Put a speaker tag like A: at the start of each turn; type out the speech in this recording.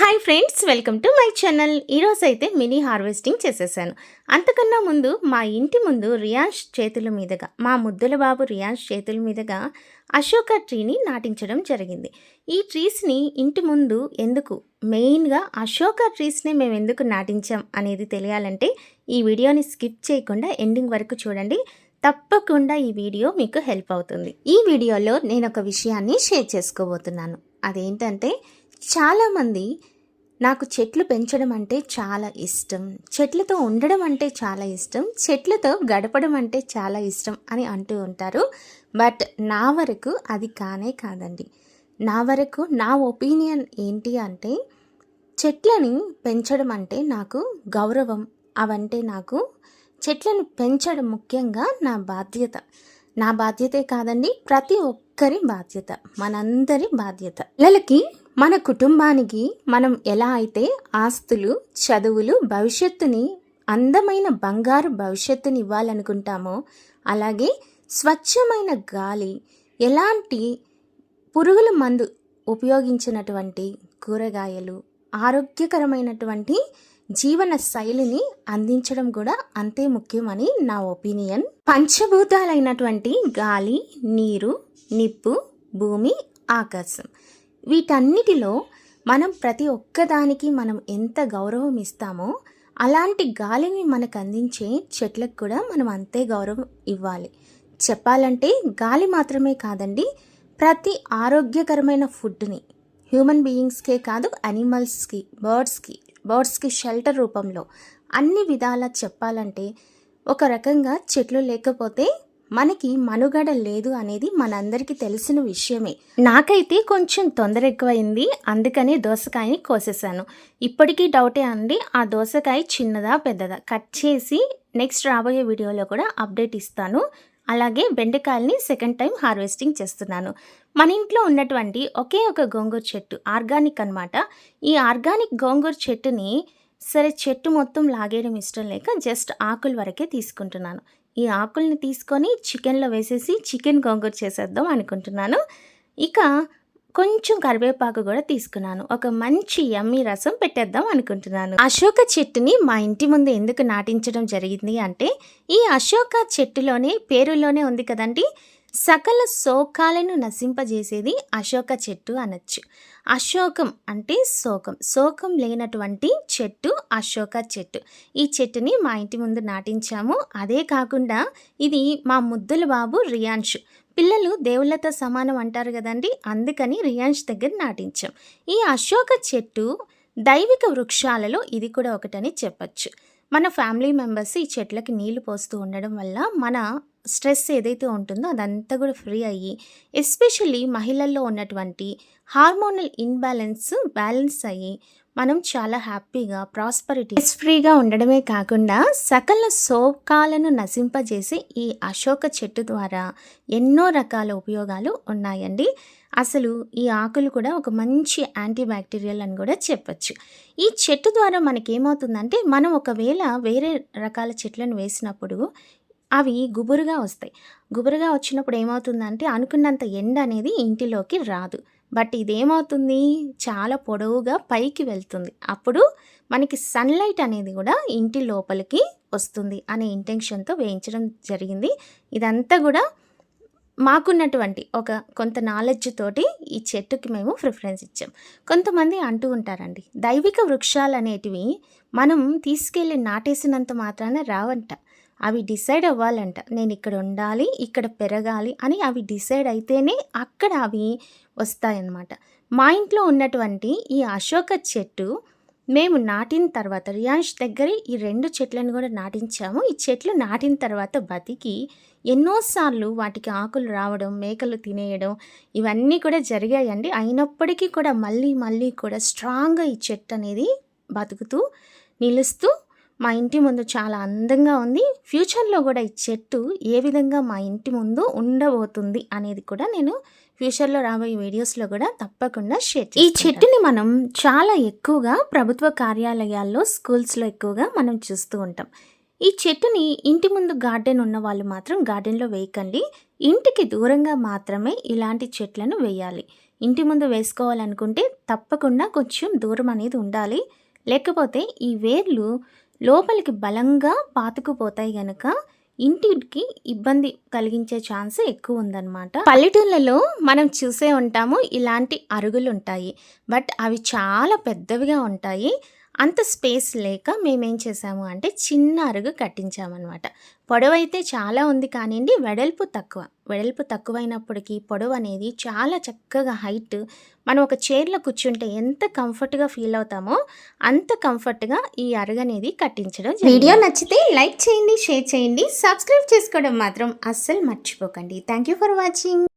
A: hi friends welcome to my channel ఈరోజు అయితే mini harvesting చేసేసాను అంతకన్నా ముందు మా ఇంటి ముందు రియాష్ చేతుల మీదుగా మా ముద్దుల బాబు రియాష్ చేతుల మీదుగా అశోక ట్రీని నాటించడం జరిగింది ఈ ట్రీస్ని ఇంటి ముందు ఎందుకు మెయిన్గా అశోక ట్రీస్ని మేము ఎందుకు నాటించాం అనేది తెలియాలంటే ఈ వీడియోని స్కిప్ చేయకుండా ఎండింగ్ వరకు చూడండి తప్పకుండా ఈ వీడియో మీకు హెల్ప్ అవుతుంది ఈ వీడియోలో నేను ఒక విషయాన్ని షేర్ చేసుకోబోతున్నాను అదేంటంటే చాలామంది నాకు చెట్లు పెంచడం అంటే చాలా ఇష్టం చెట్లతో ఉండడం అంటే చాలా ఇష్టం చెట్లతో గడపడం అంటే చాలా ఇష్టం అని అంటూ ఉంటారు బట్ నా వరకు అది కానే కాదండి నా వరకు నా ఒపీనియన్ ఏంటి అంటే చెట్లని పెంచడం అంటే నాకు గౌరవం అవంటే నాకు చెట్లను పెంచడం ముఖ్యంగా నా బాధ్యత నా బాధ్యతే కాదండి ప్రతి ఒక్క ఒక్కరి బాధ్యత మనందరి బాధ్యత పిల్లలకి మన కుటుంబానికి మనం ఎలా అయితే ఆస్తులు చదువులు భవిష్యత్తుని అందమైన బంగారు భవిష్యత్తుని ఇవ్వాలనుకుంటామో అలాగే స్వచ్ఛమైన గాలి ఎలాంటి పురుగుల మందు ఉపయోగించినటువంటి కూరగాయలు ఆరోగ్యకరమైనటువంటి జీవన శైలిని అందించడం కూడా అంతే ముఖ్యమని నా ఒపీనియన్ పంచభూతాలైనటువంటి గాలి నీరు నిప్పు భూమి ఆకాశం వీటన్నిటిలో మనం ప్రతి ఒక్కదానికి మనం ఎంత గౌరవం ఇస్తామో అలాంటి గాలిని మనకు అందించే చెట్లకు కూడా మనం అంతే గౌరవం ఇవ్వాలి చెప్పాలంటే గాలి మాత్రమే కాదండి ప్రతి ఆరోగ్యకరమైన ఫుడ్ని హ్యూమన్ బీయింగ్స్కే కాదు అనిమల్స్కి బర్డ్స్కి బర్డ్స్కి షెల్టర్ రూపంలో అన్ని విధాలా చెప్పాలంటే ఒక రకంగా చెట్లు లేకపోతే మనకి మనుగడ లేదు అనేది మనందరికీ తెలిసిన విషయమే నాకైతే కొంచెం తొందర ఎక్కువైంది అందుకనే దోసకాయని కోసేసాను ఇప్పటికీ డౌటే అండి ఆ దోసకాయ చిన్నదా పెద్దదా కట్ చేసి నెక్స్ట్ రాబోయే వీడియోలో కూడా అప్డేట్ ఇస్తాను అలాగే బెండకాయల్ని సెకండ్ టైం హార్వెస్టింగ్ చేస్తున్నాను మన ఇంట్లో ఉన్నటువంటి ఒకే ఒక గోంగూర చెట్టు ఆర్గానిక్ అనమాట ఈ ఆర్గానిక్ గోంగూర చెట్టుని సరే చెట్టు మొత్తం లాగేయడం ఇష్టం లేక జస్ట్ ఆకుల వరకే తీసుకుంటున్నాను ఈ ఆకుల్ని తీసుకొని చికెన్లో వేసేసి చికెన్ గోంగూర చేసేద్దాం అనుకుంటున్నాను ఇక కొంచెం కరివేపాకు కూడా తీసుకున్నాను ఒక మంచి యమ్మీ రసం పెట్టేద్దాం అనుకుంటున్నాను అశోక చెట్టుని మా ఇంటి ముందు ఎందుకు నాటించడం జరిగింది అంటే ఈ అశోక చెట్టులోనే పేరులోనే ఉంది కదండి సకల శోకాలను నశింపజేసేది అశోక చెట్టు అనొచ్చు అశోకం అంటే శోకం శోకం లేనటువంటి చెట్టు అశోక చెట్టు ఈ చెట్టుని మా ఇంటి ముందు నాటించాము అదే కాకుండా ఇది మా ముద్దుల బాబు రియాన్షు పిల్లలు దేవుళ్ళతో సమానం అంటారు కదండి అందుకని రియాంష్ దగ్గర నాటించాం ఈ అశోక చెట్టు దైవిక వృక్షాలలో ఇది కూడా ఒకటని చెప్పచ్చు మన ఫ్యామిలీ మెంబర్స్ ఈ చెట్లకి నీళ్లు పోస్తూ ఉండడం వల్ల మన స్ట్రెస్ ఏదైతే ఉంటుందో అదంతా కూడా ఫ్రీ అయ్యి ఎస్పెషల్లీ మహిళల్లో ఉన్నటువంటి హార్మోనల్ ఇన్బ్యాలెన్స్ బ్యాలెన్స్ అయ్యి మనం చాలా హ్యాపీగా ప్రాస్పరిటీ ఫ్రీగా ఉండడమే కాకుండా సకల శోకాలను నశింపజేసే ఈ అశోక చెట్టు ద్వారా ఎన్నో రకాల ఉపయోగాలు ఉన్నాయండి అసలు ఈ ఆకులు కూడా ఒక మంచి యాంటీబ్యాక్టీరియల్ అని కూడా చెప్పచ్చు ఈ చెట్టు ద్వారా మనకేమవుతుందంటే మనం ఒకవేళ వేరే రకాల చెట్లను వేసినప్పుడు అవి గుబురుగా వస్తాయి గుబురుగా వచ్చినప్పుడు ఏమవుతుందంటే అనుకున్నంత ఎండ అనేది ఇంటిలోకి రాదు బట్ ఇదేమవుతుంది చాలా పొడవుగా పైకి వెళ్తుంది అప్పుడు మనకి సన్లైట్ అనేది కూడా ఇంటి లోపలికి వస్తుంది అనే ఇంటెన్షన్తో వేయించడం జరిగింది ఇదంతా కూడా మాకున్నటువంటి ఒక కొంత నాలెడ్జ్ తోటి ఈ చెట్టుకి మేము ప్రిఫరెన్స్ ఇచ్చాం కొంతమంది అంటూ ఉంటారండి దైవిక వృక్షాలు అనేటివి మనం తీసుకెళ్ళి నాటేసినంత మాత్రాన రావంట అవి డిసైడ్ అవ్వాలంట నేను ఇక్కడ ఉండాలి ఇక్కడ పెరగాలి అని అవి డిసైడ్ అయితేనే అక్కడ అవి వస్తాయన్నమాట మా ఇంట్లో ఉన్నటువంటి ఈ అశోక చెట్టు మేము నాటిన తర్వాత రియాష్ దగ్గర ఈ రెండు చెట్లను కూడా నాటించాము ఈ చెట్లు నాటిన తర్వాత బతికి ఎన్నోసార్లు వాటికి ఆకులు రావడం మేకలు తినేయడం ఇవన్నీ కూడా జరిగాయండి అయినప్పటికీ కూడా మళ్ళీ మళ్ళీ కూడా స్ట్రాంగ్గా ఈ చెట్టు అనేది బతుకుతూ నిలుస్తూ మా ఇంటి ముందు చాలా అందంగా ఉంది ఫ్యూచర్లో కూడా ఈ చెట్టు ఏ విధంగా మా ఇంటి ముందు ఉండబోతుంది అనేది కూడా నేను ఫ్యూచర్లో రాబోయే వీడియోస్లో కూడా తప్పకుండా షేర్ ఈ చెట్టుని మనం చాలా ఎక్కువగా ప్రభుత్వ కార్యాలయాల్లో స్కూల్స్లో ఎక్కువగా మనం చూస్తూ ఉంటాం ఈ చెట్టుని ఇంటి ముందు గార్డెన్ ఉన్న వాళ్ళు మాత్రం గార్డెన్లో వేయకండి ఇంటికి దూరంగా మాత్రమే ఇలాంటి చెట్లను వేయాలి ఇంటి ముందు వేసుకోవాలనుకుంటే తప్పకుండా కొంచెం దూరం అనేది ఉండాలి లేకపోతే ఈ వేర్లు లోపలికి బలంగా పాతుకుపోతాయి గనక ఇంటికి ఇబ్బంది కలిగించే ఛాన్స్ ఎక్కువ ఉందన్నమాట పల్లెటూళ్ళలో మనం చూసే ఉంటాము ఇలాంటి అరుగులు ఉంటాయి బట్ అవి చాలా పెద్దవిగా ఉంటాయి అంత స్పేస్ లేక మేమేం చేసాము అంటే చిన్న అరుగు కట్టించామన్నమాట పొడవైతే చాలా ఉంది కానివ్వండి వెడల్పు తక్కువ వెడల్పు తక్కువైనప్పటికీ పొడవు అనేది చాలా చక్కగా హైట్ మనం ఒక చైర్లో కూర్చుంటే ఎంత కంఫర్ట్గా ఫీల్ అవుతామో అంత కంఫర్ట్గా ఈ అరుగు అనేది కట్టించడం వీడియో నచ్చితే లైక్ చేయండి షేర్ చేయండి సబ్స్క్రైబ్ చేసుకోవడం మాత్రం అస్సలు మర్చిపోకండి థ్యాంక్ యూ ఫర్ వాచింగ్